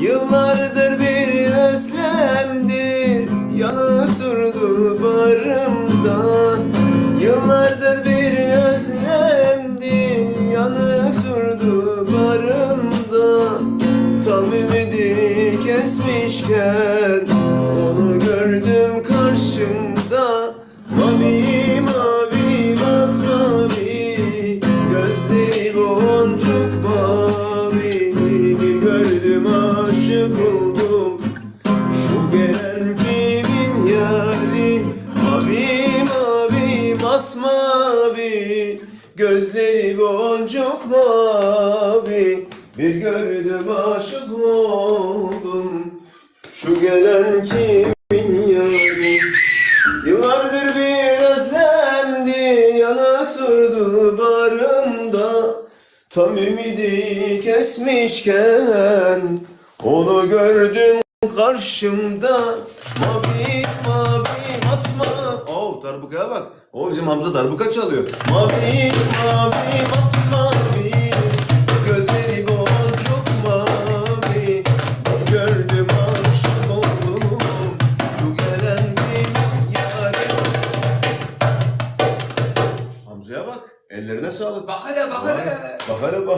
Yıllardır bir özlemdir Yanık durdu barımda Yıllardır bir özlemdir Yanık durdu barımda Tam ümidi kesmişken Onu gördüm karşımda. Mavi mavi masmavi Gözleri boncuk mavi masmavi Gözleri boncuk mavi. Bir gördüm aşık oldum. Şu gelen kimin yari? Yıllardır bir özlemdi Yanık durdu barımda Tam ümidi kesmişken Onu gördüm karşımda. Mavi mavi masma Oh darbukaya bak. O bizim Hamza darbuka çalıyor. Mavi mavi masmavi Gözleri boncuk mavi. Gördüm aşık oldum. Şu gelen kimin yari Hamza'ya bak. Ellerine sağlık. Bak hele bak hele. Bak hele bak